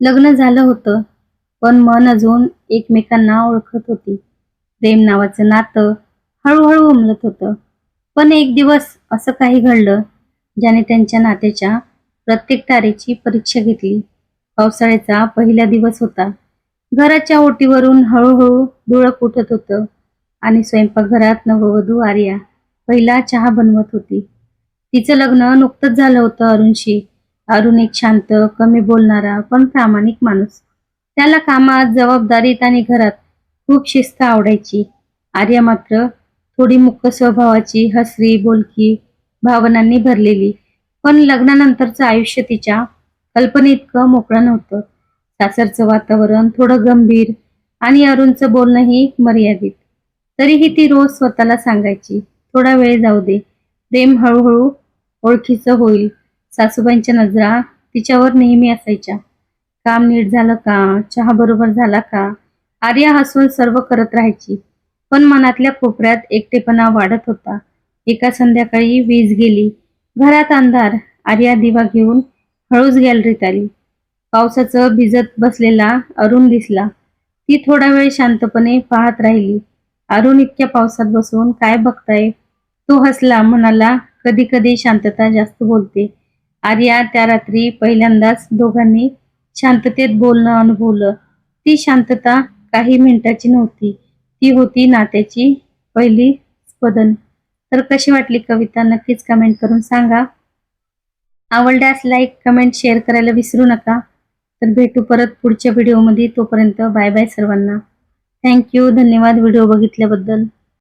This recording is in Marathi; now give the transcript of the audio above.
लग्न झालं होतं पण मन अजून एकमेकांना ओळखत होती. प्रेम नावाचं नातं हळूहळू उमलत होतं. पण एक दिवस असं काही घडलं ज्याने त्यांच्या नात्याच्या प्रत्येक तारेची परीक्षा घेतली. पावसाळ्याचा पहिला दिवस होता. घराच्या ओटीवरून हळूहळू धुळक उठत होतं आणि स्वयंपाकघरात नववधू आर्या पहिला चहा बनवत होती. तिचं लग्न नुकतंच झालं होतं अरुणशी. अरुण एक शांत कमी बोलणारा पण प्रामाणिक माणूस. त्याला कामात जबाबदारीत आणि घरात खूप शिस्त आवडायची. आर्या मात्र थोडी मुक्त स्वभावाची हसरी बोलकी भावनांनी भरलेली. पण लग्नानंतरचं आयुष्य तिच्या कल्पनेइतकं मोकळं नव्हतं. सासरचं वातावरण थोडं गंभीर आणि अरुणचं बोलणंही मर्यादित. तरीही ती रोज स्वतःला सांगायची थोडा वेळ जाऊ दे. प्रेम हळूहळू ओळखीचं होईल. सासूबाईंच्या नजरा तिच्यावर नेहमी असायच्या. काम नीट झालं का? चहा बरोबर झाला का? आर्या हसून सर्व करत राहायची. पण मनातल्या कोपऱ्यात एकटेपणा वाढत होता. एका संध्याकाळी वीज गेली. घरात अंधार. आर्या दिवा घेऊन हळूच गॅलरीत आली. पावसाचं भिजत बसलेला अरुण दिसला. ती थोडा वेळ शांतपणे पाहत राहिली. अरुण इतक्या पावसात बसून काय बघताय? तो हसला म्हणाला कधी कधी शांतता जास्त बोलते. आर्या त्या रात्री पहिल्यांदाच दोघांनी शांततेत बोलणं अनुभवलं. ती शांतता काही मिनिटाची नव्हती. ती होती नात्याची पहिली स्पदन. तर कशी वाटली कविता? नक्कीच कमेंट करून सांगा. आवडल्यास लाईक कमेंट शेअर करायला विसरू नका. तर भेटू परत पुढच्या व्हिडिओमध्ये तोपर्यंत बाय बाय सर्वांना. थँक्यू धन्यवाद व्हिडिओ बघितल्याबद्दल.